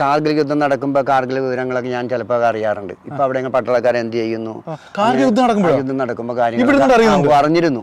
കാർഗിൽ യുദ്ധം നടക്കുമ്പോൾ കാർഗിൽ വിവരങ്ങളൊക്കെ ഞാൻ ചിലപ്പോൾ അറിയാറുണ്ട്. ഇപ്പൊ അവിടെ പട്ടാളക്കാർ എന്ത് ചെയ്യുന്നു? കാർഗിൽ യുദ്ധം നടക്കുമ്പോൾ യുദ്ധം നടക്കുമ്പോൾ കാര്യങ്ങൾ. അറിഞ്ഞിരുന്നു.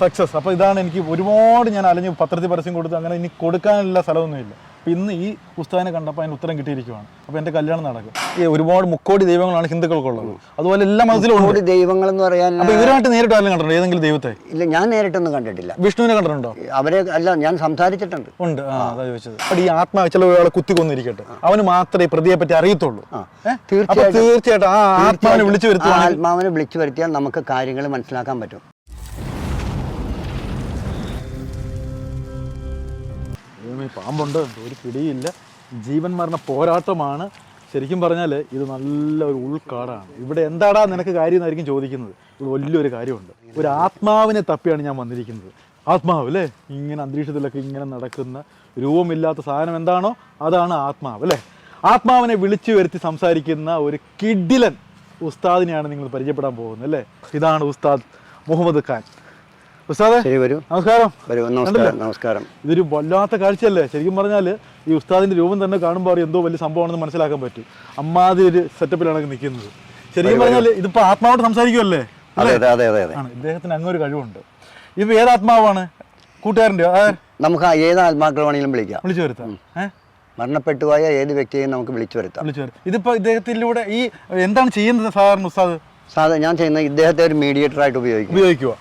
സക്സസ് അപ്പോൾ ഇതാണ് എനിക്ക് ഒരുപാട് ഞാൻ അലഞ്ഞ് പത്രത്തിൽ പരസ്യം കൊടുത്തു അങ്ങനെ ഇനി കൊടുക്കാനുള്ള സ്ഥലമൊന്നുമില്ല. അപ്പോൾ ഇന്ന് ഈ പുസ്തകനെ കണ്ടപ്പോൾ അതിന് ഉത്തരം കിട്ടിയിരിക്കുവാണ്. അപ്പോൾ എന്റെ കല്യാണം നടക്കും. ഈ ഒരുപാട് മുക്കോടി ദൈവങ്ങളാണ് ഹിന്ദുക്കൾക്കുള്ളത്. അതുപോലെ എല്ലാ മതത്തിലും ഉണ്ട്. ദൈവങ്ങൾ എന്ന് പറയാൻ അപ്പോൾ ഇവരുമായിട്ട് നേരിട്ട് ആരെങ്കിലും കണ്ടിട്ടുണ്ടോ? ഏതെങ്കിലും ദൈവത്തെ? ഇല്ല ഞാൻ നേരിട്ടൊന്നും കണ്ടിട്ടില്ല. വിഷ്ണുവിനെ കണ്ടിട്ടുണ്ടോ? അവരെ അല്ല ഞാൻ സംസാരിച്ചിട്ടുണ്ട്. ഉണ്ട്. ആ അതാ ചോദിച്ചത്. അപ്പോൾ ഈ ആത്മാ ചില ഒരാളെ കുത്തി കൊന്നിരിക്കട്ടെ. അവന് മാത്രമേ പ്രതിയെ പറ്റി അറിയത്തുള്ളൂ. അപ്പോൾ തീർച്ചയായിട്ടും. തീർച്ചയായിട്ടും ആ ആത്മാവിനെ വിളിച്ചു ആ വരുത്തുവാണെങ്കിൽ ആത്മാവിനെ വിളിച്ചു വരുത്തിയാൽ നമുക്ക് കാര്യങ്ങൾ മനസ്സിലാക്കാൻ പറ്റും. ദൈവമേ, പാമ്പുണ്ട്. ഒരു പിടിയില്ല. ജീവൻ മരണ പോരാട്ടമാണ്. ശരിക്കും പറഞ്ഞാൽ ഇത് നല്ല ഒരു ഉൾക്കാടാണ്. ഇവിടെ എന്താടാ നിനക്ക് കാര്യം എന്നായിരിക്കും ചോദിക്കുന്നത്. ഇവിടെ വലിയൊരു കാര്യമുണ്ട്. ഒരു ആത്മാവിനെ തപ്പിയാണ് ഞാൻ വന്നിരിക്കുന്നത്. ആത്മാവ് അല്ലേ? ഇങ്ങനെ അന്തരീക്ഷത്തിലൊക്കെ ഇങ്ങനെ നടക്കുന്ന രൂപമില്ലാത്ത സാധനം എന്താണോ? അതാണ് ആത്മാവ് അല്ലേ? ആത്മാവിനെ വിളിച്ചു വരുത്തി സംസാരിക്കുന്ന ഒരു കിഡിലൻ ഉസ്താദിനെയാണ് നിങ്ങൾ പരിചയപ്പെടാൻ പോകുന്നത് അല്ലേ? ഇതാണ് ഉസ്താദ് മുഹമ്മദ് ഖാൻ. ഉസ്താദെ ശരി വരൂ. നമസ്കാരം. വരൂ നമസ്കാരം നമസ്കാരം. ഇതൊരു വല്ലാത്ത കാഴ്ചയല്ലേ? ശരിക്കും പറഞ്ഞാൽ ഈ ഉസ്താദിന്റെ രൂപം തന്നെ കാണുമ്പോൾ എന്തോ വലിയ സംഭവമാണെന്ന് മനസ്സിലാക്കാൻ പറ്റും. അമ്മാതി ഒരു സെറ്റപ്പിലാണ് നിൽക്കുന്നത്. ശരിക്കും പറഞ്ഞാൽ ഇതിപ്പോ ആത്മാവോട് സംസാരിക്കുമല്ലേ അതെ അതെ അതെ അതെ ഇദ്ദേഹത്തിന് അങ്ങൊരു കഴിവുണ്ട്. ഇപ്പൊ ഏത് ആത്മാവാണ്? കൂട്ടുകാരന്റെ നമുക്ക് ആ ഏത് ആത്മാക്കൾ വേണമെങ്കിലും വിളിക്കാം. വിളിച്ചു വരുത്താം. ഏഹ് മരണപ്പെട്ടു പോയ ഏത് വ്യക്തിയെയും നമുക്ക് വിളിച്ചു വരുത്താം. വിളിച്ചു വരുത്താം. ഇതിപ്പോ ഇദ്ദേഹത്തിലൂടെ ഈ എന്താണ് ചെയ്യുന്നത് സാധാരണ ഉസ്താദ്? സാധാരണ ഞാൻ ചെയ്യുന്നത് ഇദ്ദേഹത്തെ ഒരു മീഡിയേറ്റർ ആയിട്ട് ഉപയോഗിക്കും. ഉപയോഗിക്കുക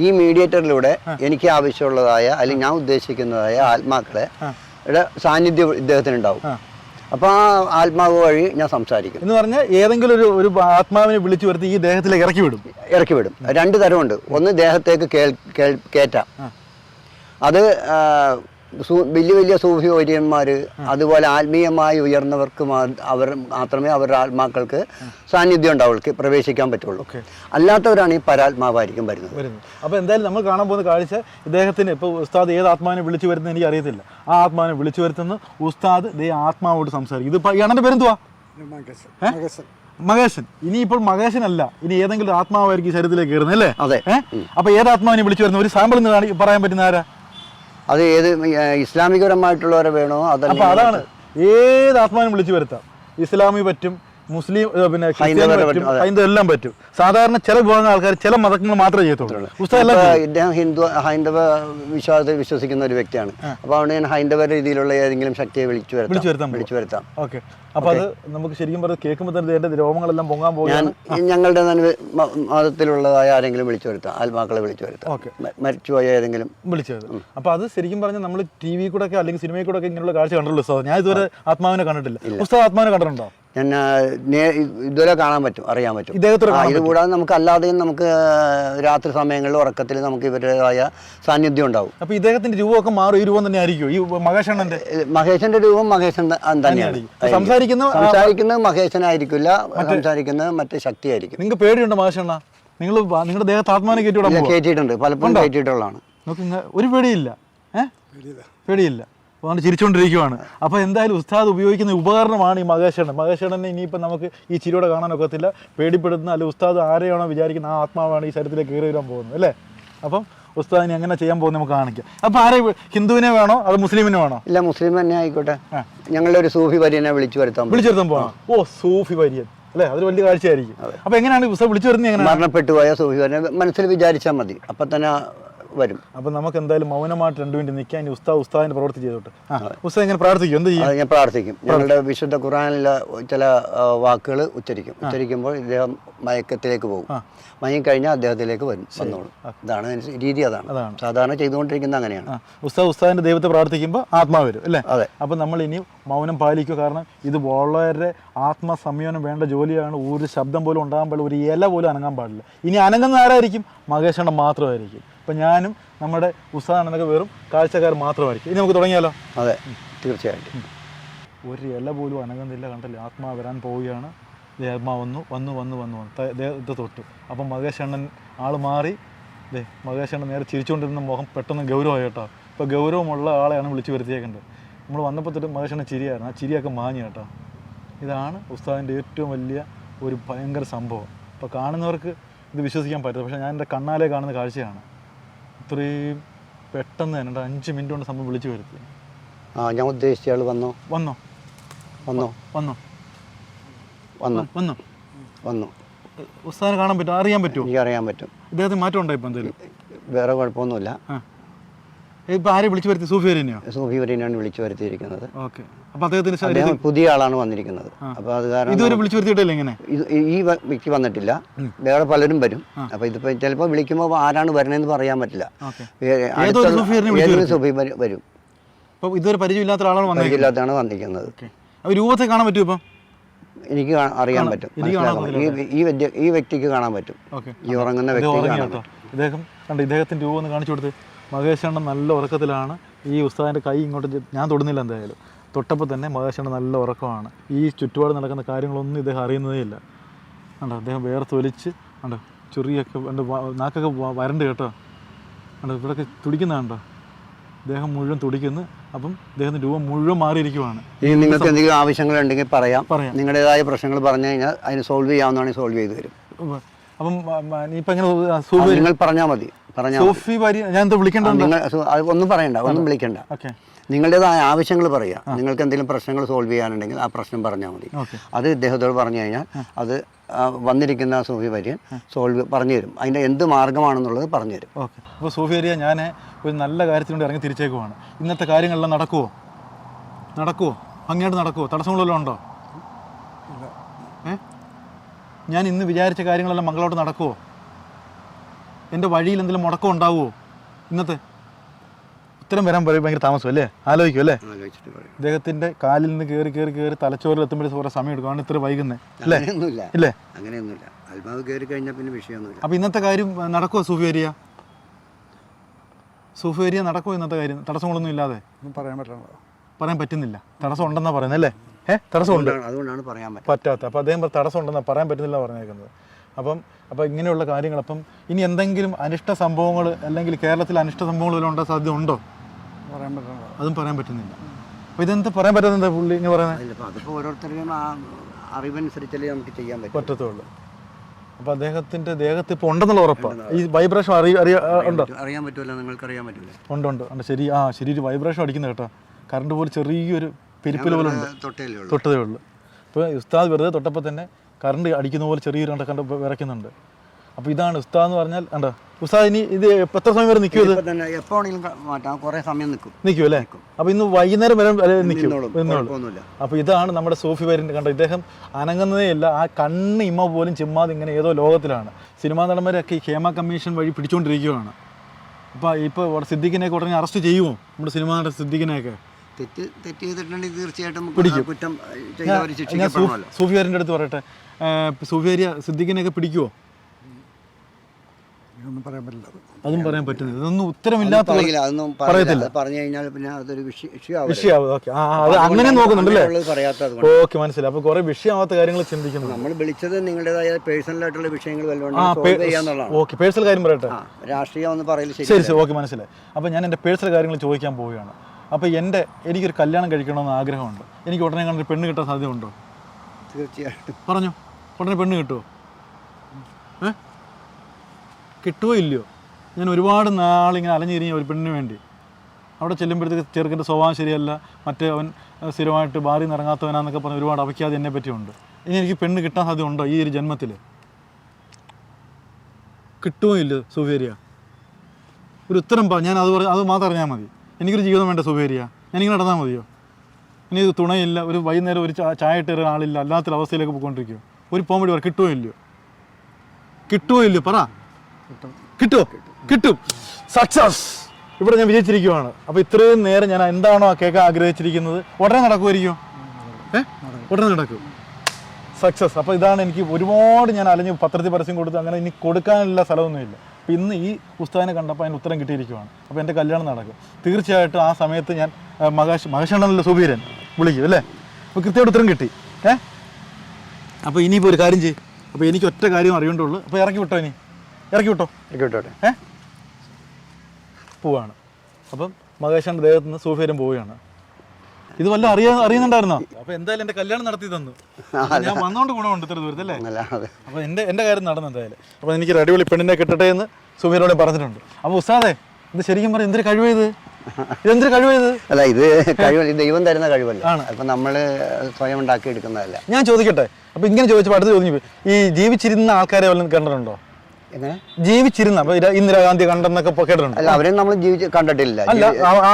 ഈ മീഡിയേറ്ററിലൂടെ എനിക്ക് ആവശ്യമുള്ളതായ അല്ലെങ്കിൽ ഞാൻ ഉദ്ദേശിക്കുന്നതായ ആത്മാക്കളെ സാന്നിധ്യം ഇദ്ദേഹത്തിന് ഉണ്ടാവും ആ. അപ്പോൾ ആ ആത്മാവ് വഴി ഞാൻ സംസാരിക്കും. എന്ന് പറഞ്ഞാൽ ഏതെങ്കിലും ഒരു ഒരു ആത്മാവിനെ വിളിച്ചു വരുത്തി ഈ ദേഹത്തിലേക്ക് ഇറക്കി വിടും. ഇറക്കി വിടും. രണ്ട് തരമുണ്ട്. ഒന്ന് ദേഹത്തേക്ക് കയറ്റാം അത് വലിയ വലിയ സൂഫി വര്യന്മാർ അതുപോലെ ആത്മീയമായി ഉയർന്നവർക്ക് അവർ മാത്രമേ അവരുടെ ആത്മാക്കൾക്ക് സാന്നിധ്യം ഉണ്ടാവുള്ളൂ പ്രവേശിക്കാൻ പറ്റുള്ളൂ. അല്ലാത്തവരാണ് ഈ പരാത്മാവായിരിക്കും വരുന്നത്. വരുന്നത്. അപ്പോൾ എന്തായാലും നമ്മൾ കാണാൻ പോകുന്ന കാഴ്ച ഇദ്ദേഹത്തിന് ഇപ്പോൾ ഉസ്താദ് ഏത് ആത്മാവിനെ വിളിച്ചു വരുന്നത് എനിക്ക് അറിയത്തില്ല. ആ ആത്മാവിനെ വിളിച്ചു വരുത്തുന്നു. ഉസ്താദ് ദേ ആത്മാവോട് സംസാരിക്കും. ഇത് ഇയാളുടെ പേരെന്തുവാ? ഏ? മഹേശൻ ഇനി ഇപ്പോൾ മഹേശനല്ല ഇനി ഏതെങ്കിലും ആത്മാവായിരിക്കും ശരീരത്തിലേക്ക് കയറുന്നത് അല്ലേ? അതെ. അപ്പൊ ഏത് ആത്മാവിനെ വിളിച്ചു വരുന്ന ഒരു സാമ്പിൾ പറയാൻ പറ്റുന്ന ആരാ? അത് ഏത് ഇസ്ലാമികപരമായിട്ടുള്ളവരെ വേണോ അതല്ല അതാണ്. ഏത് ആത്മാവിനും വിളിച്ചു വരുത്താം? ഇസ്ലാമി പറ്റും മുസ്ലിം പിന്നെ ഹൈന്ദവ എല്ലാം പറ്റും സാധാരണ ചില വിഭാഗം ആൾക്കാർ ചില മതങ്ങൾ മാത്രമേ ചെയ്യത്തുള്ളൂ. ഇദ്ദേഹം ഹിന്ദു ഹൈന്ദവ വിശ്വാസത്തിൽ വിശ്വസിക്കുന്ന ഒരു വ്യക്തിയാണ്. അപ്പൊ അവിടെ ഞാൻ ഹൈന്ദവ രീതിയിലുള്ള ഏതെങ്കിലും ശക്തിയെ വിളിച്ചു വരുത്താം. വിളിച്ചു വരുത്താം. ഓക്കെ. അപ്പൊ അത് നമുക്ക് ശരിക്കും പറഞ്ഞ് കേൾക്കുമ്പോൾ തന്നെ എന്റെ രോമങ്ങളെല്ലാം പൊങ്ങാൻ പോകും. ഞങ്ങളുടെ തന്നെ മതത്തിലുള്ളതായ ആരെങ്കിലും വിളിച്ചു വരുത്താം. ആത്മാക്കളെ വിളിച്ചു വരുത്താം. ഓക്കെ. മരിച്ചുപോയ ഏതെങ്കിലും. വിളിച്ചു വരുത്താം. അപ്പൊ അത് ശരിക്കും പറഞ്ഞാൽ നമ്മൾ ടി വി കൂടെ അല്ലെങ്കിൽ സിനിമയിൽ കൂടെ ഇങ്ങനെയുള്ള കാഴ്ച കണ്ടുള്ളൂ ഉസ്താദ് ഞാൻ ഇതുവരെ ആത്മാവിനെ കണ്ടിട്ടില്ല. പുസ്തകം ആത്മാവിനെ കണ്ടിട്ടുണ്ടോ? ഞാൻ ആ, നേ- ഇതുവരെ കാണാൻ പറ്റും അറിയാൻ പറ്റും. ഇത് കൂടാതെ നമുക്ക് അല്ലാതെയും നമുക്ക് രാത്രി സമയങ്ങളിൽ ഉറക്കത്തിൽ നമുക്ക് ഇവരുടേതായ സാന്നിധ്യം ഉണ്ടാവും. അപ്പൊ ഇദ്ദേഹത്തിന്റെ രൂപമൊക്കെ മാറും ഈ രൂപം തന്നെ ആയിരിക്കും ഈ മകേഷണ്ണന്റെ മഹേഷന്റെ രൂപം മഹേഷൻ തന്നെയാണ്. സംസാരിക്കുന്നത് സംസാരിക്കുന്ന സംസാരിക്കുന്നത് മഹേഷനായിരിക്കില്ല സംസാരിക്കുന്നത് മറ്റേ ശക്തിയായിരിക്കും നിങ്ങൾക്ക് പേടിയുണ്ടോ മഹേഷണ്ണ? നിങ്ങൾ നിങ്ങളുടെ ദേഹത്ത് വിടാൻ കയറ്റിയിട്ടുണ്ട് പലപ്പോഴും കയറ്റിയിട്ടുള്ളതാണ് ഒരു പേടിയില്ല. ഏഹ് പേടിയില്ല. അതുകൊണ്ട് ചിരിച്ചുകൊണ്ടിരിക്കുവാണ് അപ്പോൾ എന്തായാലും ഉസ്താദ് ഉപയോഗിക്കുന്ന ഉപകരണമാണ് ഈ മഹേശ്വരൻ. മഹേശ്വരനെ ഇനിയിപ്പോൾ നമുക്ക് ഈ ചിരിയോടെ കാണാനൊക്കത്തില്ല പേടിപ്പെടുത്തുന്ന അല്ലെങ്കിൽ ഉസ്താദ് ആരെയാണോ വിചാരിക്കുന്ന ആ ആത്മാവാണ് ഈ ശരീരത്തിലേക്ക് കയറി വരാൻ പോകുന്നത് അല്ലേ? അപ്പം ഉസ്താദിനെ എങ്ങനെ ചെയ്യാൻ പോകുന്നത് നമുക്ക് കാണിക്കാം. അപ്പോൾ ആരെ ഹിന്ദുവിനെ വേണോ അത് മുസ്ലിമിനെ വേണോ? ഇല്ല മുസ്ലിം തന്നെ ആയിക്കോട്ടെ. ഞങ്ങളുടെ ഒരു സൂഫി വര്യനെ വിളിച്ചു വരുത്താം വിളിച്ചു വരുത്താൻ പോകണം ഓ സൂഫി വര്യൻ അല്ലേ? അതൊരു വലിയ കാഴ്ചയായിരിക്കും. അപ്പോൾ എങ്ങനെയാണ് വിളിച്ചു വരുന്നത്? മരണപ്പെട്ടു പോയ സൂഫി വര്യനെ മനസ്സിൽ വിചാരിച്ചാൽ മതി. അപ്പൊ തന്നെ വരും. അപ്പൊ നമുക്ക് എന്തായാലും മൗനമായിട്ട് രണ്ടു മിനിറ്റ് നിൽക്കാൻ ഉസ്താദ് ഉസ്താദിന്റെ പ്രവൃത്തി ചെയ്തോട്ട്. ഉസ്താദ് എങ്ങനെ പ്രാർത്ഥിക്കും എന്ത് ചെയ്യും? ഞാൻ പ്രാർത്ഥിക്കും. ഞങ്ങളുടെ വിശുദ്ധ ഖുറാനിലെ ചില വാക്കുകൾ ഉച്ചരിക്കും. ഉച്ചരിക്കുമ്പോൾ ഇദ്ദേഹം മയക്കത്തിലേക്ക് പോകും. മയം കഴിഞ്ഞാൽ അദ്ദേഹത്തിലേക്ക് വരും വന്നോളും. ഇതാണ് രീതി അതാണ്. സാധാരണ ചെയ്തുകൊണ്ടിരിക്കുന്നത് അങ്ങനെയാണ്. ഉസ്താ ഉസ്താദ് ഉസ്താദിന്റെ ദൈവത്തെ പ്രാർത്ഥിക്കുമ്പോൾ ആത്മാവ് വരും അല്ലേ? അതെ. അപ്പൊ നമ്മൾ ഇനി മൗനം പാലിക്കുക. കാരണം ഇത് വളരെ ആത്മസംയമനം വേണ്ട ജോലിയാണ്. ഒരു ശബ്ദം പോലും ഉണ്ടാകാൻ പാടില്ല. ഒരു ഇല പോലും അനങ്ങാൻ പാടില്ല. ഇനി അനങ്ങുന്ന ആരായിരിക്കും? മകേഷണ്ണ മാത്രമായിരിക്കും. അപ്പം ഞാനും നമ്മുടെ ഉസ്താദാണെന്നൊക്കെ വെറും കാഴ്ചക്കാർ മാത്രമായിരിക്കും. ഇനി നമുക്ക് തുടങ്ങിയാലോ? അതെ തീർച്ചയായിട്ടും. ഒരു ഇല പോലും അനങ്ങുന്നില്ല. കണ്ടല്ലേ? ആത്മാ വരാൻ പോവുകയാണ്. ദേ ആത്മാവ് വന്നു വന്നു വന്നു വന്നു. വന്നു ഇത് ദേഹത്ത് തൊട്ടു. അപ്പം മകേഷണ്ണൻ ആൾ മാറി. ദേ മകേഷണ്ണൻ നേരെ ചിരിച്ചുകൊണ്ടിരുന്ന മുഖം പെട്ടെന്ന് ഗൗരവമായി കേട്ടോ. ഇപ്പോൾ ഗൗരവമുള്ള ആളെയാണ് വിളിച്ചു വരുത്തിയേക്കുന്നത്. നമ്മൾ വന്നപ്പോൾ തൊട്ട് മഹേഷണ ചിരിയായിരുന്നു. ആ ചിരിയൊക്കെ മാഞ്ഞു കേട്ടോ. ഇതാണ് ഉസ്താദിന്റെ ഏറ്റവും വലിയ ഒരു ഭയങ്കര സംഭവം. അപ്പോൾ കാണുന്നവർക്ക് ഇത് വിശ്വസിക്കാൻ പറ്റില്ല. പക്ഷേ ഞാൻ എന്റെ കണ്ണാലെ കാണുന്ന കാഴ്ചയാണ്. ഇത്രയും പെട്ടെന്ന് തന്നെ എന്റെ അഞ്ച് മിനിറ്റ് കൊണ്ട് സംഭവം വിളിച്ചു വരുത്തി. ആ ഞാൻ ഉദ്ദേശിച്ച ആൾ വന്നോ? വന്നോ? വന്നോ? വന്നോ? വന്നു? വന്നോ? വന്നു? ഉസ്താദിനെ കാണാൻ പറ്റും അറിയാൻ പറ്റുമോ? എനിക്കറിയാൻ പറ്റും. ഇദ്ദേഹത്തിന് മാറ്റം ഉണ്ടോ ഇപ്പം എന്തെങ്കിലും? വേറെ കുഴപ്പമൊന്നുമില്ല. ആ. ഇപ്പം ആരെ വിളിച്ചു വരുത്തി? സൂഫി തന്നെയോ സൂഫി വരീനാണ് വിളിച്ചു വരുത്തിയിരിക്കുന്നത്. ഓക്കെ. അപ്പം അദ്ദേഹത്തിന് പുതിയ ആളാണ് വന്നിരിക്കുന്നത്. അപ്പൊ അത് കാരണം ഇതുവരെ വിളിച്ചു വരുത്തിയിട്ടില്ല ഇങ്ങനെ? ഈ വ്യക്തി വന്നിട്ടില്ല. വേറെ പലരും വരും. അപ്പൊ ഇതിപ്പോ ചിലപ്പോ വിളിക്കുമ്പോൾ ആരാണ് വരണെന്ന് പറയാൻ പറ്റില്ല. സൂഫി വരും- അപ്പം ഇതുവരെ പരിചയമില്ലാത്ത പരിചയമില്ലാത്തതാണ് വന്നിരിക്കുന്നത്. രൂപത്തെ കാണാൻ പറ്റുമോ ഇപ്പം? എനിക്ക് അറിയാൻ പറ്റും. ഈ ഈ വ്യക്തിക്ക് കാണാൻ പറ്റും. ഈ ഉറങ്ങുന്ന വ്യക്തി ഇദ്ദേഹം കണ്ട ഇദ്ദേഹത്തിന്റെ രൂപം ഒന്ന് കാണിച്ചു കൊടുത്ത്. മഹേഷ് അണ്ണൻ നല്ല ഉറക്കത്തിലാണ്. ഈ ഉസ്താദിന്റെ കൈ ഇങ്ങോട്ട് ഞാൻ തൊടുന്നില്ല എന്തായാലും. തൊട്ടപ്പോൾ തന്നെ മഹേഷണ്ണൻ നല്ല ഉറക്കമാണ്. ഈ ചുറ്റുപാട് നടക്കുന്ന കാര്യങ്ങളൊന്നും ഇദ്ദേഹം അറിയുന്നതേ ഇല്ല. കണ്ടോ അദ്ദേഹം വേറെ തൊലിച്ച് കണ്ടോ ചുറിയൊക്കെ എന്റെ നാക്കൊക്കെ വരണ്ട് കേട്ടോ. കണ്ടോ ഇവിടെയൊക്കെ തുടിക്കുന്നതാണ്ടോ അദ്ദേഹം മുഴുവൻ തുടിക്കുന്നു. അപ്പം ഇദ്ദേഹത്തിന്റെ രൂപം മുഴുവൻ മാറിയിരിക്കുവാണ്. ഇനി നിങ്ങൾക്ക് എന്തെങ്കിലും ആവശ്യങ്ങൾ ഉണ്ടെങ്കിൽ പറയാം. പറയാം. നിങ്ങളുടേതായ പ്രശ്നങ്ങൾ പറഞ്ഞു കഴിഞ്ഞാൽ അതിന് സോൾവ് ചെയ്യാവുന്നതാണ് സോൾവ് ചെയ്ത് തരും. അപ്പം ഇപ്പം എങ്ങനെ നിങ്ങൾ പറഞ്ഞാൽ മതി. പറഞ്ഞാൽ. സൂഫി ഞാൻ എന്താ? വിളിക്കേണ്ട നിങ്ങൾ ഒന്നും പറയണ്ട ഒന്നും വിളിക്കണ്ട. നിങ്ങളുടേതായ ആവശ്യങ്ങൾ പറയുക. നിങ്ങൾക്ക് എന്തെങ്കിലും പ്രശ്നങ്ങൾ സോൾവ് ചെയ്യാനുണ്ടെങ്കിൽ ആ പ്രശ്നം പറഞ്ഞാൽ മതി. അത് ഇദ്ദേഹത്തോട് പറഞ്ഞു കഴിഞ്ഞാൽ അത് വന്നിരിക്കുന്ന സൂഫി വര്യൻ സോൾവ് പറഞ്ഞു തരും. അതിന്റെ എന്ത് മാർഗമാണെന്നുള്ളത് പറഞ്ഞു തരും. ഓക്കെ. അപ്പോൾ വര്യ ഞാൻ ഒരു നല്ല കാര്യത്തിനോട് ഇറങ്ങി തിരിച്ചേക്കുവാണ്. ഇന്നത്തെ കാര്യങ്ങളെല്ലാം നടക്കുമോ നടക്കുമോ ഭംഗിയായിട്ട് നടക്കുമോ തടസ്സങ്ങളെല്ലാം ഉണ്ടോ? ഏ? ഞാൻ ഇന്ന് വിചാരിച്ച കാര്യങ്ങളെല്ലാം മംഗളോട്ട് നടക്കുമോ എന്റെ വഴിയിൽ എന്തെങ്കിലും മുടക്കം ഉണ്ടാവുമോ ഇന്നത്തെ ഉത്തരം വരാൻ പറയും ഭയങ്കര താമസം അല്ലേ? ആലോചിക്കും അല്ലേ? അദ്ദേഹത്തിന്റെ കാലിൽ നിന്ന് കയറി കയറി കയറി തലച്ചോറിൽ എത്തുമ്പോഴേ കുറേ സമയം എടുക്കും. ഇത്ര വൈകുന്നത് അല്ലേ? ഇല്ലേ? അങ്ങനെയൊന്നുമില്ല. ആത്മാവ് കയറി കഴിഞ്ഞാൽ പിന്നെ വിഷയമൊന്നുമില്ല. അപ്പോൾ ഇന്നത്തെ കാര്യം നടക്കുമോ സൂഫിയേരിയ സൂഫിയേരിയ നടക്കുമോ ഇന്നത്തെ കാര്യം? തടസ്സങ്ങളൊന്നും ഇല്ലാതെ? പറയാൻ പറ്റില്ല. പറയാൻ പറ്റുന്നില്ല. തടസ്സം ഉണ്ടെന്നാ പറയുന്നത് അല്ലേ? തടസ്സം തടസ്സമുണ്ട്. അതുകൊണ്ടാണ് പറയാൻ പറ്റാത്ത. അപ്പൊ അദ്ദേഹം തടസ്സം ഉണ്ടെന്നാ പറയാൻ പറ്റുന്നില്ല പറഞ്ഞേക്കുന്നത്. അപ്പം അപ്പം ഇങ്ങനെയുള്ള കാര്യങ്ങൾ അപ്പം ഇനി എന്തെങ്കിലും അനിഷ്ട സംഭവങ്ങൾ അല്ലെങ്കിൽ കേരളത്തിൽ അനിഷ്ട സംഭവങ്ങൾ വല്ലതും ഉണ്ടാകാൻ സാധ്യത ഉണ്ടോ? പറയാൻ പറ്റില്ല അതും പറയാൻ പറ്റുന്നില്ല. അപ്പോൾ ഇതെന്ത് പറയാൻ പറ്റുന്നത് പുള്ളി ഇങ്ങനെ പറയുന്നത്? അതിപ്പോൾ ഓരോരുത്തരുടെയും ആ അറിവനുസരിച്ചല്ലേ നമുക്ക് ചെയ്യാൻ പറ്റും. പറ്റത്തുള്ളൂ. അപ്പോൾ അദ്ദേഹത്തിന്റെ ദേഹത്ത് ഇപ്പോൾ ഉണ്ടെന്നുള്ള ഉറപ്പാണ്. ഈ വൈബ്രേഷൻ അറിയ ഉണ്ടോ അറിയാൻ പറ്റുമല്ലോ നിങ്ങൾക്ക് അറിയാൻ പറ്റില്ല ഉണ്ട് ഉണ്ട് ഉണ്ട്. ശരി ആ ശരി ഒരു വൈബ്രേഷൻ അടിക്കുന്നത് കേട്ടോ. കറണ്ട് പോലെ ചെറിയൊരു പെരുപ്പിൽ പോലെ ഉണ്ട്. തൊട്ടതേ ഉള്ളൂ. അപ്പോൾ ഉസ്താദ് വെറുതെ തൊട്ടപ്പോൾ തന്നെ കറണ്ട് അടിക്കുന്ന പോലെ ചെറിയൊരു കണ്ട കണ്ട് വിറയ്ക്കുന്നുണ്ട്. അപ്പോൾ ഇതാണ് ഉസ്താദ് എന്ന് പറഞ്ഞാൽ കണ്ടോ? ഉസ്താദ് ഇനി ഇത് എത്ര സമയം വരെ നിൽക്കും ഇത്? ക- മാറ്റാം. കുറേ സമയം നിൽക്കും നിൽക്കും അല്ലേ? അപ്പോൾ ഇന്ന് വൈകുന്നേരം വരെ നിൽക്കും അപ്പോൾ ഇതാണ് നമ്മുടെ സോഫി വരിന്റെ കണ്ടോ? ഇദ്ദേഹം അനങ്ങുന്നതേ ഇല്ല. ആ കണ്ണ് ഇമ്മ പോലും ചിമ്മാതെ ഇങ്ങനെ ഏതോ ലോകത്തിലാണ്. സിനിമാ നടന്മാരൊക്കെ ഈ ഹേമ കമ്മീഷൻ വഴി പിടിച്ചുകൊണ്ടിരിക്കുകയാണ് അപ്പോൾ ഇപ്പോൾ സിദ്ദിഖിനെയൊക്കെ ഉടനെ അറസ്റ്റ് ചെയ്യുമോ നമ്മുടെ സിനിമാ നടൻ സിദ്ദിഖിനെയൊക്കെ. തെറ്റ് തെറ്റ് ചെയ്തിട്ടുണ്ടെങ്കിൽ തീർച്ചയായിട്ടും കുറ്റം സൂഫിയാരിന്റെ അടുത്ത് പറയട്ടെ. സൂഫിയാരിയ സിദ്ദിഖിനെയൊക്കെ പിടിക്കുമോ പറയാൻ പറ്റില്ല. അതും പറയാൻ പറ്റുന്നില്ല. ഇതൊന്നും ഉത്തരമില്ലാത്ത അതൊന്നും പറയത്തില്ല. പറഞ്ഞു കഴിഞ്ഞാൽ പിന്നെ അതൊരു. വിഷയമാവും. ഓക്കെ. അങ്ങനെ നോക്കുന്നുണ്ടല്ലേ ഓക്കെ മനസ്സിലായി. അപ്പൊ കുറേ വിഷയമാവാത്ത കാര്യങ്ങൾ ചിന്തിക്കുന്നു നമ്മൾ വിളിച്ചത് നിങ്ങളുടേതായ പേഴ്സണൽ ആയിട്ടുള്ള വിഷയങ്ങൾ ഓക്കെ പേഴ്സണൽ കാര്യം പറയട്ടെ? രാഷ്ട്രീയം ഒന്ന് പറയില്ല ശരി ശരി ശരി. ഓക്കെ മനസ്സിലായി. അപ്പൊ ഞാൻ എന്റെ പേഴ്സണൽ കാര്യങ്ങൾ ചോദിക്കാൻ പോവുകയാണ്. അപ്പൊ എന്റെ എനിക്കൊരു കല്യാണം കഴിക്കണമെന്ന് ആഗ്രഹമുണ്ട്. എനിക്ക് ഉടനെ കണ്ടൊരു പെണ്ണ് കിട്ടാൻ സാധ്യതയുണ്ടോ? തീർച്ചയായിട്ടും. പറഞ്ഞോ. ഉടനെ പെണ്ണ് കിട്ടുമോ ഏ? കിട്ടുമോ ഇല്ലയോ? ഞാൻ ഒരുപാട് നാളിങ്ങനെ അലഞ്ഞിരിഞ്ഞ ഒരു പെണ്ണിന് വേണ്ടി. അവിടെ ചെല്ലുമ്പോഴത്തേക്ക് ചെറുക്കന്റെ സ്വഭാവം ശരിയല്ല മറ്റേ അവൻ സ്ഥിരമായിട്ട് ഭാര്യ നിറങ്ങാത്തവനാന്നൊക്കെ പറഞ്ഞ് ഒരുപാട് അപഖ്യാതി എന്നെ പറ്റിയുണ്ട്. ഇനി എനിക്ക് പെണ്ണ് കിട്ടാൻ സാധ്യത ഉണ്ടോ ഈ ഒരു ജന്മത്തിൽ കിട്ടുമോ ഇല്ല സുവേരിയ ഒരു ഉത്തരം പറ ഞാൻ അത് പറഞ്ഞ അത് മാത്രം അറിഞ്ഞാൽ മതി. എനിക്കൊരു ജീവിതം വേണ്ട സുവേരിയ ഞാനിങ്ങനെ നടന്നാൽ മതിയോ? ഇനി തുണയില്ല ഒരു വൈകുന്നേരം ഒരു ചായ ഇട്ട് ആളില്ല അല്ലാത്തൊരു അവസ്ഥയിലേക്ക് പോയിക്കൊണ്ടിരിക്കുമോ ഒരു പോകാൻ വേണ്ടി പറ കിട്ടുമോ ഇല്ലയോ? കിട്ടുമോ ഇല്ലയോ? പറ. കിട്ടുമോ കിട്ടും. സക്സസ് ഇവിടെ ഞാൻ വിജയിച്ചിരിക്കുവാണ്. അപ്പോൾ ഇത്രയും നേരം ഞാൻ എന്താണോ കേൾക്കാൻ ആഗ്രഹിച്ചിരിക്കുന്നത്? ഉടനെ നടക്കുമായിരിക്കും. ഏ? ഉടനെ നടക്കും. സക്സസ് അപ്പോൾ ഇതാണ് എനിക്ക് ഒരുപാട് ഞാൻ അലഞ്ഞ് പത്രത്തിൽ പരസ്യം കൊടുത്ത് അങ്ങനെ ഇനി കൊടുക്കാനുള്ള സ്ഥലമൊന്നുമില്ല. അപ്പോൾ ഇന്ന് ഈ പുസ്തകനെ കണ്ടപ്പോൾ അതിന് ഉത്തരം കിട്ടിയിരിക്കുവാണ്. അപ്പോൾ എന്റെ കല്യാണം നടക്കും. തീർച്ചയായിട്ടും ആ സമയത്ത് ഞാൻ ആ, മഹേഷ് മഹേഷാണല്ലോ സുബീരൻ വിളിക്കും അല്ലേ? അപ്പോൾ കൃത്യമായിട്ട് ഉത്തരം കിട്ടി. ഏ? അപ്പോൾ ഇനിയിപ്പോൾ ഒരു കാര്യം ചെയ്യും. അപ്പോൾ എനിക്ക് ഒറ്റ കാര്യം അറിയേണ്ടുള്ളൂ അപ്പോൾ ഇറക്കി വിട്ടോ ഇനി? ഇറക്കി വിട്ടോ? ആയിക്കോട്ടെ ഏ? പോവാണ്. അപ്പം മഹേഷന്റെ ദേഹത്ത് നിന്ന് സൂഫിയരം പോവുകയാണ്. ഇത് വല്ല അറിയാ അറിയുന്നുണ്ടായിരുന്നോ? അപ്പൊ എന്തായാലും എന്റെ കല്യാണം നടത്തി തന്നു. ഞാൻ വന്നോണ്ട് ഗുണമുണ്ട് ഇത്ര ദൂരത്ത് അല്ലേ? അപ്പൊ എന്റെ എന്റെ കാര്യം നടന്നു എന്തായാലും. അപ്പൊ എനിക്ക് അടിപൊളി പെണ്ണിനെ കിട്ടട്ടെ എന്ന് സുഫിയനോട് പറഞ്ഞിട്ടുണ്ട്. അപ്പൊ ഉസ്താദേ ഇത് ശരിക്കും പറഞ്ഞ എന്തൊരു കഴിവ് ഇതെന്തൊരു കഴിവ് അല്ല ഇത് കഴിവ് ദൈവം തരുന്ന കഴിവല്ല. അപ്പൊ നമ്മൾ സ്വയം ഉണ്ടാക്കി എടുക്കുന്നതല്ല ഞാൻ ചോദിക്കട്ടെ? അപ്പൊ ഇങ്ങനെ ചോദിച്ചപ്പോൾ അടുത്ത് ചോദിച്ചു ഈ ജീവിച്ചിരുന്ന ആൾക്കാരെ വല്ലതും കണ്ടിട്ടുണ്ടോ? എങ്ങനെ? ജീവിച്ചിരുന്ന ഇന്ദിരാഗാന്ധി കണ്ടെന്നൊക്കെ കേട്ടിട്ടുണ്ട്. അല്ല അവരെ നമ്മൾ ജീവിച്ച് കണ്ടിട്ടില്ല.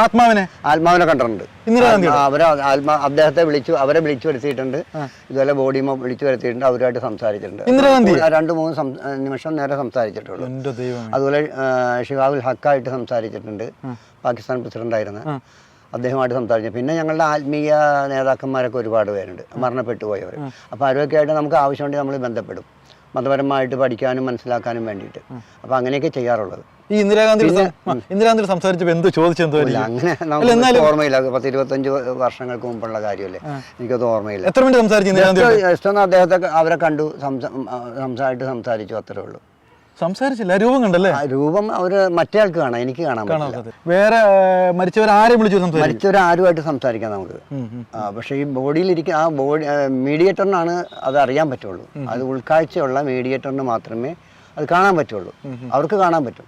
ആത്മാവിനെ? ആത്മാവിനെ കണ്ടിട്ടുണ്ട്. ഇന്ദിരാഗാന്ധി അവരെ ആത്മാ അദ്ദേഹത്തെ വിളിച്ചു അവരെ വിളിച്ചു വരുത്തിയിട്ടുണ്ട്. ഇതുപോലെ ബോഡി വിളിച്ചു വരുത്തിയിട്ടുണ്ട് അവരുമായിട്ട് സംസാരിച്ചിട്ടുണ്ട്. ഇന്ദിരാഗാന്ധി? രണ്ട് മൂന്ന് നിമിഷം നേരെ സംസാരിച്ചിട്ടുള്ളൂ. അതുപോലെ ഷിഹാബുൽ ഹക്കായിട്ട് സംസാരിച്ചിട്ടുണ്ട്. പാകിസ്ഥാൻ പ്രസിഡന്റ് ആയിരുന്നു അദ്ദേഹമായിട്ട് സംസാരിച്ചു. പിന്നെ ഞങ്ങളുടെ ആത്മീയ നേതാക്കന്മാരൊക്കെ ഒരുപാട് പേരുണ്ട്. മരണപ്പെട്ടു പോയവർ അപ്പോൾ അവരൊക്കെ ആയിട്ട് നമുക്ക് ആവശ്യമുണ്ടെങ്കിൽ നമ്മൾ ബന്ധപ്പെടും. മതപരമായിട്ട് പഠിക്കാനും മനസ്സിലാക്കാനും വേണ്ടിയിട്ട് അപ്പോൾ അങ്ങനെയൊക്കെ ചെയ്യാറുള്ളത് ഈ ഇന്ദിരാഗാന്ധി ഇന്ദിരാഗാന്ധി സംസാരിച്ചപ്പോൾ എന്ത് ചോദിച്ചെന്തോ അങ്ങനെ നമുക്ക് ഓർമ്മയില്ല പത്ത് ഇരുപത്തഞ്ച് വർഷങ്ങൾക്ക് മുമ്പുള്ള കാര്യമല്ലേ എനിക്കത് ഓർമ്മയില്ല എത്ര മിനിറ്റ് സംസാരിച്ചു ജസ്റ്റ് ഒന്ന് അദ്ദേഹത്തെ അവരെ കണ്ടു സംസാ സംസാരിട്ട് സംസാരിച്ചു അത്രേ ഉള്ളൂ സംസാരിച്ചില്ല രൂപം കണ്ടല്ലേ രൂപം അവർ മറ്റേ ആൾക്ക് കാണാം എനിക്ക് കാണാൻ വേറെ മരിച്ചവരാരും മരിച്ചവർ ആരെയും വിളിച്ചു മരിച്ചവരാരുമായിട്ട് മരിച്ചവർ ആരുമായിട്ട് സംസാരിക്കാം നമുക്ക് പക്ഷെ ഈ ബോഡിയിലിരിക്കുന്ന ആ ബോഡി മീഡിയേറ്ററിനാണ് അത് അറിയാൻ പറ്റുള്ളൂ. അത് ഉൾക്കാഴ്ചയുള്ള മീഡിയേറ്ററിന് മാത്രമേ അത് കാണാൻ പറ്റുള്ളൂ. അവർക്ക് കാണാൻ പറ്റും.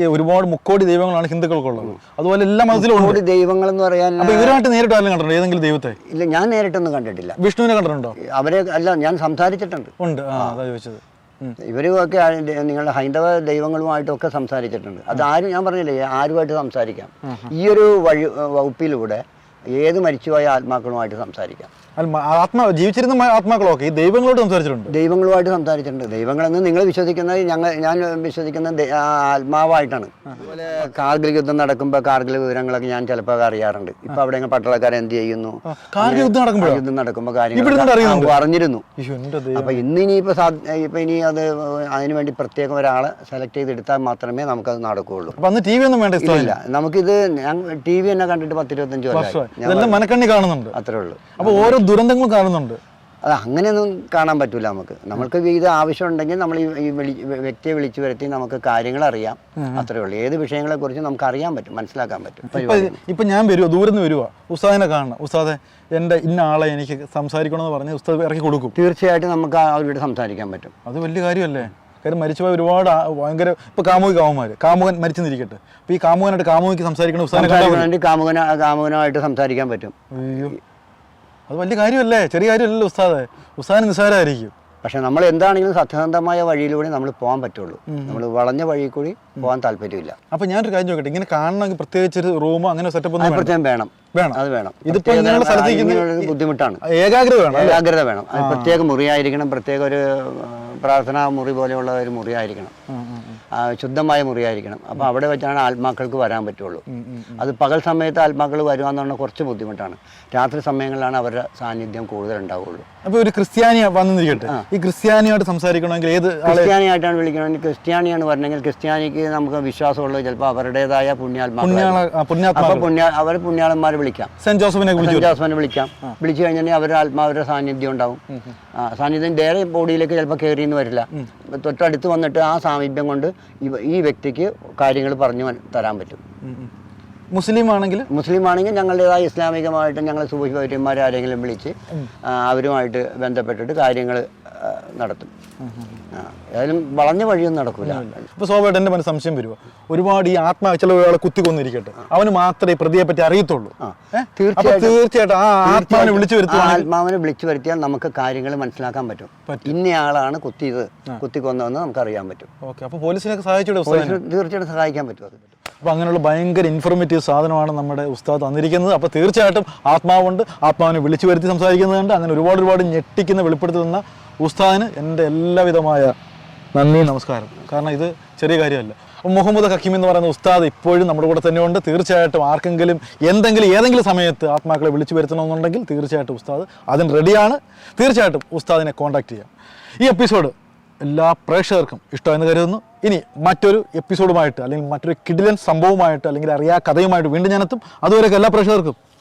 ഈ ഒരുപാട് മുക്കോടി ദൈവങ്ങളാണ് ഹിന്ദുക്കൾക്കുള്ളത്. അതുപോലെ എല്ലാ മതത്തിലും ദൈവങ്ങൾ എന്ന് പറയാൻ ഇവരുമായിട്ട് നേരിട്ട് ആരെങ്കിലും കണ്ടിട്ടുണ്ടോ? ഏതെങ്കിലും ദൈവത്തെ? ഇല്ല ഞാൻ നേരിട്ടൊന്നും കണ്ടിട്ടില്ല. വിഷ്ണുവിനെ കണ്ടിട്ടുണ്ടോ? അവരെ അല്ല ഞാൻ സംസാരിച്ചിട്ടുണ്ട്. ഉണ്ട്. ആ അതാ ചോദിച്ചത്. ഇവരുമൊക്കെ നിങ്ങളുടെ ഹൈന്ദവ ദൈവങ്ങളുമായിട്ടൊക്കെ സംസാരിച്ചിട്ടുണ്ട്. അത് ആരും ഞാൻ പറഞ്ഞില്ലേ ആരുമായിട്ട് സംസാരിക്കാം. ഈ ഒരു വഴി വകുപ്പിലൂടെ ഏത് മരിച്ചുപോയ ആത്മാക്കളുമായിട്ട് സംസാരിക്കാം. ആത്മാ ജീവിച്ചിരുന്ന ആത്മാക്കളൊക്കെ ഈ ദൈവങ്ങളോട് സംസാരിച്ചിട്ടുണ്ട്. ദൈവങ്ങളുമായിട്ട് സംസാരിച്ചിട്ടുണ്ട്. ദൈവങ്ങളെന്ന് നിങ്ങൾ വിശ്വസിക്കുന്നത് ഞങ്ങൾ ഞാൻ വിശ്വസിക്കുന്ന ആത്മാവായിട്ടാണ്. അതുപോലെ കാർഗിൽ യുദ്ധം നടക്കുമ്പോൾ കാർഗിൽ വിവരങ്ങളൊക്കെ ഞാൻ ചിലപ്പോൾ അറിയാറുണ്ട്. ഇപ്പൊ അവിടെ പട്ടാളക്കാർ എന്ത് ചെയ്യുന്നു? കാർഗിൽ യുദ്ധം നടക്കുമ്പോൾ യുദ്ധം നടക്കുമ്പോൾ കാര്യങ്ങൾ ദൈവം അപ്പൊ ഇന്ന് ഇനിയിപ്പോ ഇപ്പൊ ഇനി അത് അതിനു വേണ്ടി പ്രത്യേകം ഒരാളെ സെലക്ട് ചെയ്തെടുത്താൽ മാത്രമേ നമുക്കത് നടക്കുകയുള്ളൂ. അന്ന് ടി വി ഒന്നും വേണ്ട ഇല്ല. നമുക്കിത് ടി വി തന്നെ കണ്ടിട്ട് പത്തിരുപത്തഞ്ച് വർഷം മനക്കണ്ണി കാണുന്നുണ്ട്. അത്രേ ഉള്ളൂ. അപ്പൊ ഓരോ ദുരന്തങ്ങളും കാണുന്നുണ്ട്. അത് അങ്ങനെയൊന്നും കാണാൻ പറ്റൂല നമുക്ക്. നമ്മൾക്ക് ഇത് ആവശ്യമുണ്ടെങ്കിൽ നമ്മൾ ഈ വിളി വ്യക്തിയെ വിളിച്ചു വരുത്തി നമുക്ക് കാര്യങ്ങൾ അറിയാം. അത്രേ ഉള്ളൂ. ഏത് വിഷയങ്ങളെ കുറിച്ച് നമുക്ക് അറിയാൻ പറ്റും. മനസ്സിലാക്കാൻ പറ്റും. ഇപ്പൊ ഞാൻ വരുവോ ദൂരെ നിന്ന് വരുവാ. ഉസ്താദിനെ കാണണം. ഉസ്താദെ എന്റെ ഇന്ന ആളെ എനിക്ക് സംസാരിക്കണമെന്ന് പറഞ്ഞ് ഉസ്താദ് ഇറക്കി കൊടുക്കും. തീർച്ചയായിട്ടും നമുക്ക് അവരോട് സംസാരിക്കാൻ പറ്റും. അത് വലിയ കാര്യമല്ലേ? കാര്യം മരിച്ചുപോയ ഒരുപാട് ഭയങ്കര ഇപ്പൊ കാമുകി കാമുമാര് കാമുകൻ മരിച്ചെന്നിരിക്കട്ടെ അപ്പൊ ഈ കാമുകനായിട്ട് കാമുകിക്ക് സംസാരിക്കണം കാമുകനായിട്ട് സംസാരിക്കാൻ പറ്റും. അത് വലിയ കാര്യമല്ലേ? ചെറിയ കാര്യമല്ലല്ലോ ഉസ്താദ്. ഉസ്താദിന് നിസ്സാരമായിരിക്കും പക്ഷെ നമ്മൾ എന്താണെങ്കിലും സത്യസന്ധമായ വഴിയിലൂടെ നമ്മൾ പോകാൻ പറ്റുള്ളൂ. നമ്മൾ വളഞ്ഞ വഴി കൂടി പോകാൻ താല്പര്യമില്ല. അപ്പൊ ഞാനൊരു കാര്യം നോക്കട്ടെ ഇങ്ങനെ കാണണമെങ്കിൽ പ്രത്യേകിച്ച് ഒരു റൂമോ അങ്ങനെ സെറ്റപ്പ് ഒന്നും വേണം പ്രത്യേകം വേണം. വേണം. അത് വേണം. ഇതിപ്പോ ഇങ്ങനെയുള്ള സ്ഥലത്ത് ബുദ്ധിമുട്ടാണ്. ഏകാഗ്രത വേണം ഏകാഗ്രത വേണം. അത് പ്രത്യേക മുറിയായിരിക്കണം. പ്രത്യേക ഒരു പ്രാർത്ഥനാ മുറി പോലെയുള്ള ഒരു മുറിയായിരിക്കണം. ശുദ്ധമായ മുറിയായിരിക്കണം. അപ്പോൾ അവിടെ വെച്ചാണ് ആത്മാക്കൾക്ക് വരാൻ പറ്റുള്ളൂ. അത് പകൽ സമയത്ത് ആത്മാക്കൾ വരുക എന്ന് പറഞ്ഞാൽ കുറച്ച് ബുദ്ധിമുട്ടാണ്. രാത്രി സമയങ്ങളിലാണ് അവരുടെ സാന്നിധ്യം കൂടുതൽ ഉണ്ടാവുള്ളൂ അപ്പോൾ ഒരു ക്രിസ്ത്യാനി വന്നിരിക്കട്ടെ? ഈ ക്രിസ്ത്യാനിയായിട്ട് സംസാരിക്കണമെങ്കിൽ ഏത് ക്രിസ്ത്യാനിയായിട്ടാണ് വിളിക്കണമെങ്കിൽ ക്രിസ്ത്യാനിയാണ് പറഞ്ഞെങ്കിൽ ക്രിസ്ത്യാനിക്ക് നമുക്ക് വിശ്വാസമുള്ളത് ചിലപ്പോൾ അവരുടേതായ പുണ്യാത്മാക്കൾ പുണ്യാത്മാ അപ്പോൾ പുണ്യ അവർ പുണ്യാളന്മാരെ വിളിക്കാം. സെന്റ് ജോസഫിനെ സെന്റ് ജോസഫിനെ വിളിക്കാം. വിളിച്ചു കഴിഞ്ഞാൽ അവരുടെ ആത്മാവരുടെ സാന്നിധ്യം ഉണ്ടാവും. സാന്നിധ്യം ഡേറെ ബോഡിയിലേക്ക് ചിലപ്പോൾ കയറിയെന്ന് വരില്ല. തൊട്ടടുത്ത് വന്നിട്ട് ആ സാമീപ്യം കൊണ്ട് ഈ വ്യക്തിക്ക് കാര്യങ്ങൾ പറഞ്ഞു തരാൻ പറ്റും. മുസ്ലിം ആണെങ്കിൽ മുസ്ലിം ആണെങ്കിൽ ഞങ്ങളുടേതായ ഇസ്ലാമികമായിട്ട് ഞങ്ങൾ സുബഹി പൗര്യന്മാരെ ആരെങ്കിലും വിളിച്ച് അവരുമായിട്ട് ബന്ധപ്പെട്ടിട്ട് കാര്യങ്ങൾ നടത്തും. ഏതായാലും വളഞ്ഞ വഴിയൊന്നും നടക്കൂല. ഇപ്പൊ സ്വാഭാവികമായിട്ട് എന്റെ മനസ്സ് സംശയം വരുവാ. ഒരുപാട് ഈ ആത്മാവ് ചില ഒരാളെ കുത്തി കൊന്നിരിക്കട്ടെ അവന് മാത്രമേ പ്രതിയെ പറ്റി അറിയത്തുള്ളൂ? തീർച്ചയായിട്ടും. ആ ആത്മാവിനെ വിളിച്ചു ആത്മാവിനെ വിളിച്ചു വരുത്തിയാൽ നമുക്ക് കാര്യങ്ങൾ മനസ്സിലാക്കാൻ പറ്റും. ഇന്നയാളാണ് കുത്തിയത്. കുത്തിക്കൊന്നതെന്ന് നമുക്ക് അറിയാൻ പറ്റും. ഓക്കെ അപ്പൊ പോലീസിനൊക്കെ തീർച്ചയായിട്ടും സഹായിക്കാൻ പറ്റും അത്. അപ്പൊ അങ്ങനെയുള്ള ഭയങ്കര ഇൻഫോർമേറ്റീവ് സാധനമാണ് നമ്മുടെ ഉസ്താദ് തന്നിരിക്കുന്നത്. അപ്പോൾ തീർച്ചയായിട്ടും ആത്മാവുണ്ട്. ആത്മാവിനെ വിളിച്ചു വരുത്തി സംസാരിക്കുന്നതുണ്ട്. അങ്ങനെ ഒരുപാട് ഒരുപാട് ഞെട്ടിക്കുന്ന വെളിപ്പെടുത്തുന്ന ഉസ്താദിന് എന്റെ എല്ലാവിധമായ നന്ദി നമസ്കാരം. കാരണം ഇത് ചെറിയ കാര്യമല്ല. മുഹമ്മദ് ഹക്കീം എന്ന് പറയുന്ന ഉസ്താദ് ഇപ്പോഴും നമ്മുടെ കൂടെ തന്നെയുണ്ട് തീർച്ചയായിട്ടും ആർക്കെങ്കിലും എന്തെങ്കിലും ഏതെങ്കിലും സമയത്ത് ആത്മാക്കളെ വിളിച്ചു വരുത്തണമെന്നുണ്ടെങ്കിൽ തീർച്ചയായിട്ടും ഉസ്താദ് അതിന് റെഡിയാണ്. തീർച്ചയായിട്ടും ഉസ്താദിനെ കോൺടാക്റ്റ് ചെയ്യാം. ഈ എപ്പിസോഡ് എല്ലാ പ്രേക്ഷകർക്കും ഇഷ്ടമെന്ന് കരുതുന്നു. ഇനി മറ്റൊരു എപ്പിസോഡുമായിട്ട് അല്ലെങ്കിൽ മറ്റൊരു കിഡിലൻ സംഭവമായിട്ട് അല്ലെങ്കിൽ അറിയാ കഥയുമായിട്ട് വീണ്ടും ഞാനെത്തും അതുവരെയൊക്കെ എല്ലാ പ്രേക്ഷകർക്കും